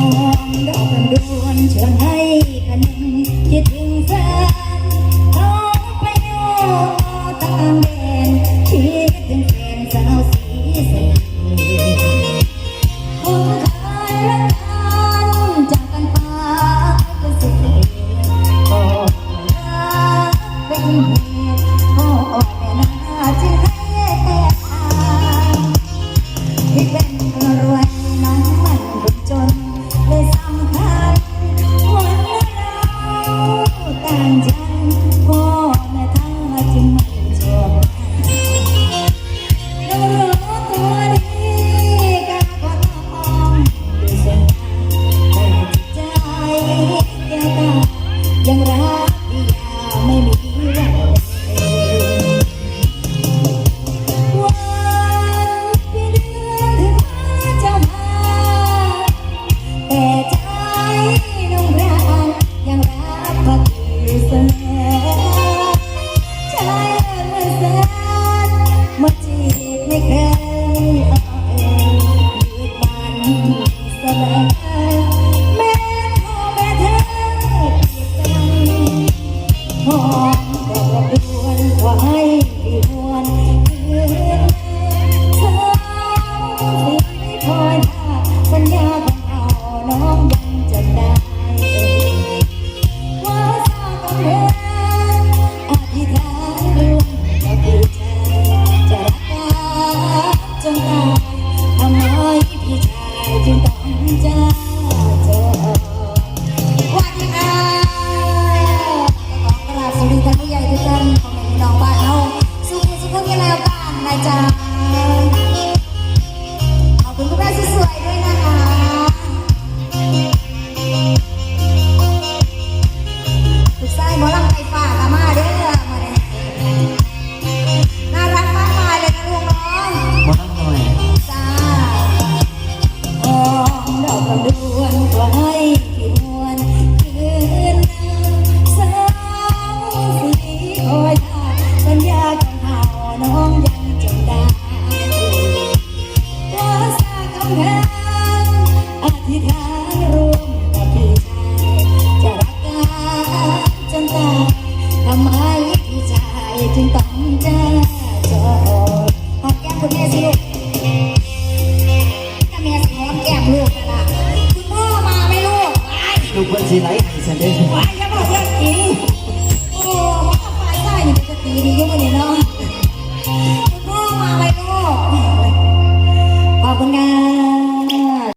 อนดอกลำดวนชวนให้คนึงคิดถึงแฟนท้องไปอยู่ต่างแดนคิดถึงแฟนสาวสีสคนขายรักกันจากกันไปเป็นเศษก็รักเป็นเหตุก็แม่น่าจะให้อาที่เป็น ต่า ห ลูกคนสีไหลฉันเด้อ ว่ย่าบอกเรื่อิงโอ้ว่าไปได้นี่จะตีดีเยอะกว่านี้